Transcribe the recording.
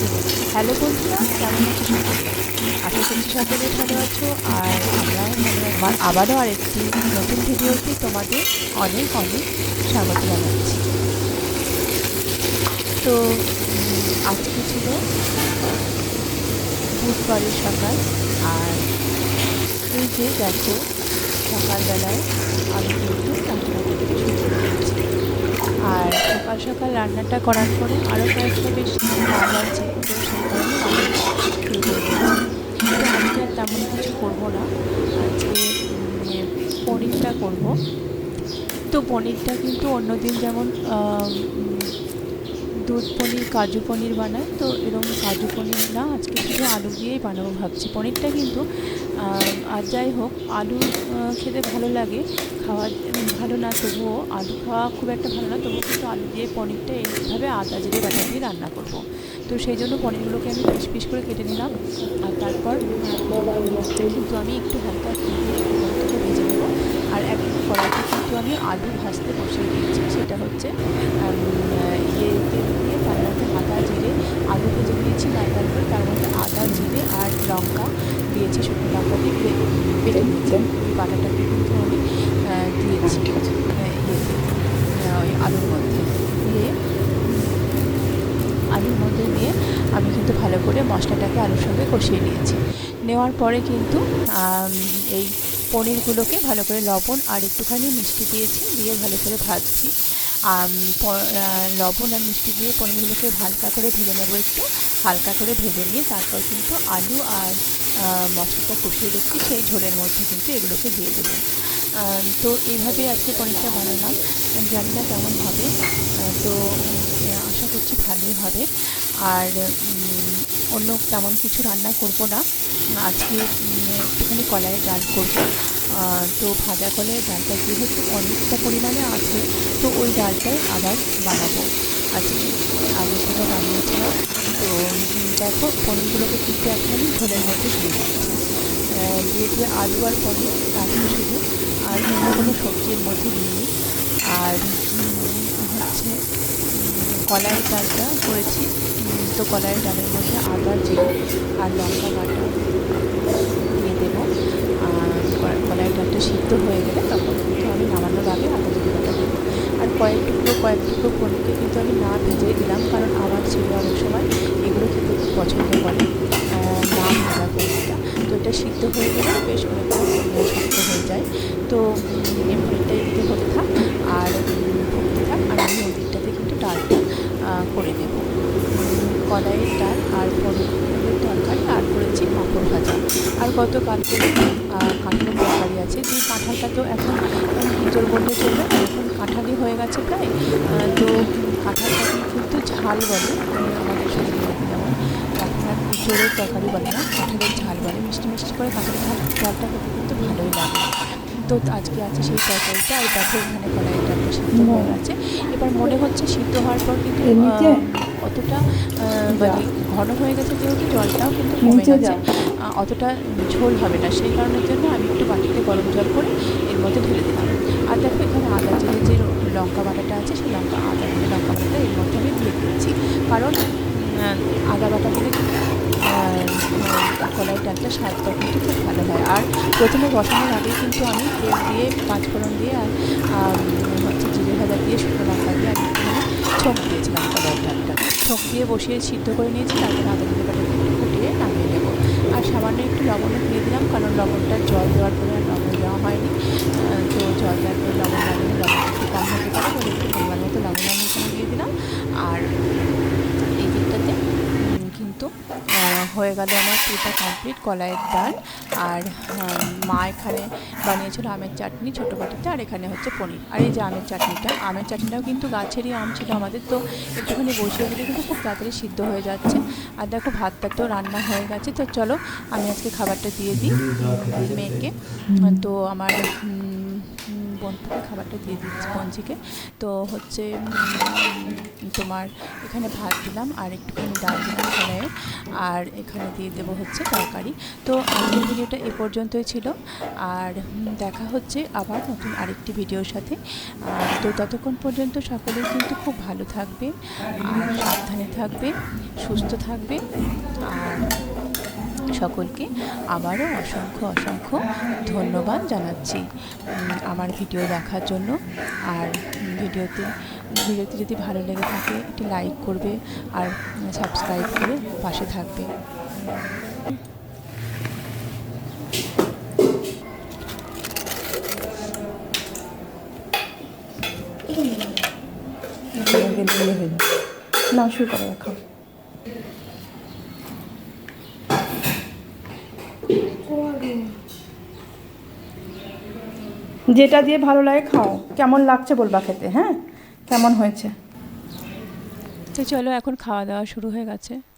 Hello বন্ধুরা, কেমন আছো আশা করছি সকলে ভালো আছো, আর আমরাও ভালো আমার আবারও আরেকটি নতুন ভিডিওতে তোমাদের অনেক অনেক স্বাগত জানাচ্ছি। তো আজকে ছিল বুধবারের সকাল, আর এই যে দেখো, সকালবেলায় আমি কিন্তু রান্না করতে শুরু করেছি আর সকাল সকাল রান্নাটা করার পরে আরও কয়েকটা বেশ ভালো আছে। আজকে আর তেমন কিছু করব না। আজকে উম, পনিরটা করব। তো পনিরটা কিন্তু অন্যদিন যেমন দুধ পনির, কাজু পনির বানাই। তো এরকম কাজু পনির না, আজকে শুধু আলু দিয়েই বানাবো ভাবছি। পনিরটা কিন্তু আর যাই হোক, আলু খেতে ভালো লাগে, খাওয়া ভালো না, তবুও আলু খাওয়া খুব একটা ভালো না, তবুও কিন্তু আলু দিয়ে পনিরটা এইভাবে আদা জিরে বাটা দিয়ে রান্না করব। তো সেই জন্য পনিরগুলোকে আমি পিস পিস করে কেটে নিলাম। আর তারপর, কিন্তু আমি একটু হালকা ঘি দিয়ে পনিরটাকে ভেজে নেব আর এক কড়াইতে কিন্তু আমি আলু ভাজতে বসিয়ে দিয়েছি সেটা হচ্ছে ইয়ে তেল দিয়ে তার মধ্যে আদা জিরে আলু ভেজে দিয়েছি লাল করে তার মধ্যে আদা জিরে আর লঙ্কা দিয়েছি শুকনো লঙ্কা দিয়ে বেটে নিয়েছি ওই বাটাটাকে কিন্তু আমি দিয়েছি আহ, ইয়েতে, ওই আলুর মধ্যে দিয়ে আলুর মধ্যে দিয়ে আমি কিন্তু ভালো করে মশলাটাকে আলুর সঙ্গে কষিয়ে নিয়েছি। নেওয়ার পরে কিন্তু এই পনিরগুলোকে ভালো করে লবণ আর একটুখানি মিষ্টি দিয়েছি, দিয়ে ভালো করে ভাজছি। প- লবণ আর মিষ্টি দিয়ে পনিরগুলোকে হালকা করে ভেজে নেব একটু। হালকা করে ভেজে নিয়ে তারপর কিন্তু আলু আর মশলাটা কষিয়ে রেখেছি সেই ঝোলের মধ্যে কিন্তু এগুলোকে দিয়ে দেবো। তো এইভাবেই আজকে পনিরটা বানালাম। জানি না কেমন হবে। তো করছি ভালোই হবে। আর অন্য তেমন কিছু রান্না করব না। আজকে একটুখানি কলাইয়ের ডাল করব। তো ভাজা কলাইয়ের ডালটা যেহেতু অনেকটা পরিমাণে আছে তো ওই ডালটাই আবার বানাবো। আজকে আগে সেটা বানিয়েছিলাম। তো দেখো পনিরগুলোকে কিন্তু এখন ঝোলের মধ্যে দিয়ে দিচ্ছি। আহ, দিয়ে দিয়ে আলু আর পনির রাখি শুধু আর অন্য কোনো সবজির মধ্যে দিইনি আর হচ্ছে কলাইয়ের ডালটা করেছি। তো কলাইয়ের ডালের মধ্যে আদা, জিরে আর লঙ্কা বাটা দিয়ে দেবো। আর কলাইয়ের ডালটা সিদ্ধ হয়ে গেলে তখন কিন্তু আমি নামানোর আগে আদা, জিরে, বাটা দেবো। আর কয়েক টুকরো কয়েক টুকরো পনিরকে কিন্তু আমি না ভেজে দিলাম, কারণ আমার ছেলে অনেক সময় এগুলো খুব পছন্দ করে না ভাজা পনিরটা। তো এটা সিদ্ধ হয়ে গেলে বেশ অনেকটা শক্ত হয়ে যায়। তো এদিকে হতে থাক। আর আমি ওই দিকটাতে কিন্তু ডালটা আহ, করে দেবো উম, কলাইয়ের ডাল আর পনিরের তরকারি আর করেছি পাঁপড় ভাজা। আর গত কালকে কাঁঠালের তরকারি আছে। যে কাঁঠালটা তো এখন জোর বললে চলবে এখন কাঁঠালই হয়ে গেছে প্রায়। তো কাঁঠালটা কিন্তু ঝাল বলে। আমাদের সঙ্গে যেমন আর জোরের তরকারি বলে না কাঁঠালের ঝাল বলে। মিষ্টি মিষ্টি করে কাঁঠালের ঝাল ঝালটা খেতে কিন্তু ভালোই লাগে। তো আজকে আছে সেই তরকারিটা আর এখানে কড়াইয়ের ডালটা সিদ্ধ হয়ে গেছে। এবার মনে হচ্ছে সিদ্ধ হওয়ার পর কিন্তু অতটা মানে ঘন হয়ে গেছে যেহেতু জলটাও কিন্তু কমে গেছে অতটা ঝোল হবে না। সেই কারণের জন্য আমি একটু বাটিতে গরম জল করে এর মধ্যে ঢেলে দিলাম। আর দেখো এখানে আদা জিরে যে লঙ্কা বাটাটা আছে সেই লঙ্কা আদা জিরে লঙ্কা বাটাটা এর মধ্যে আমি দিয়ে দিচ্ছি কারণ আদা বাটা দিলে কলাই ডালটা স্বাদটা কিন্তু খুব ভালো হয়। আর প্রথমে বসানোর আগে কিন্তু আমি তেল দিয়ে পাঁচফোড়ন দিয়ে আর হচ্ছে জিরে ভাজা দিয়ে শুকনো লঙ্কা দিয়ে আমি ছোঁক দিয়েছিলাম। কলাই দিয়ে বসিয়ে সিদ্ধ করে নিয়েছি তারপরে আদা দিতে পারি ফুটিয়ে নামিয়ে নেব। আর সামান্য একটু লবণও দিয়ে দিলাম, কারণ লবণটা জল দেওয়ার পরে আর লবণ দেওয়া হয়নি তো জল দেওয়ার পরে লবণ না দিলে লবণ একটু কম হতে পারে তো একটু পরিমাণ মতো লবণ আমি এখানে দিয়ে দিলাম আর এই দিকটাতে উম, কিন্তু আহ, হয়ে গেল আমার পুরোটা কমপ্লিট কলাইয়ের ডাল আর মা এখানে বানিয়েছিল আমের চাটনি ছোটো বাটিতে আর এখানে হচ্ছে পনির। আর এই যে আমের চাটনিটা আমের চাটনিটাও কিন্তু গাছেরই আম ছিল আমাদের তো একটুখানি বসিয়ে দিলে কিন্তু খুব তাড়াতাড়ি সিদ্ধ হয়ে যাচ্ছে। আর দেখো ভাতটা তো রান্না হয়ে গেছে তো চলো আমি আজকে খাবারটা দিয়ে দিই মেয়েকে। তো আমার উম, খাবারটা দিয়ে দিচ্ছি বঞ্চিকে। তো হচ্ছে তোমার এখানে ভাত দিলাম আর একটুখানি ডাল দিলাম আর এখানে দিয়ে দেবো হচ্ছে তরকারি। তো আজকের ভিডিওটা এ পর্যন্তই ছিল। আর দেখা হচ্ছে আবার নতুন আরেকটি ভিডিওর সাথে। তো ততক্ষণ পর্যন্ত সকলেই কিন্তু খুব ভালো থাকবে, আর সাবধানে থাকবে, সুস্থ থাকবে। আর সকলকে আবারও অসংখ্য অসংখ্য ধন্যবাদ জানাচ্ছি আমার ভিডিও দেখার জন্য। আর ভিডিওতে। ভিডিওতে যদি ভালো লেগে থাকে, একটি লাইক করবে আর সাবস্ক্রাইব করে পাশে থাকবে। না, শুরু করে খাও যেটা দিয়ে ভালো লাগে খাও। কেমন লাগছে বলবা খেতে হ্যাঁ? কেমন হয়েছে? তো চলো এখন খাওয়া দাওয়া শুরু হয়ে গেছে।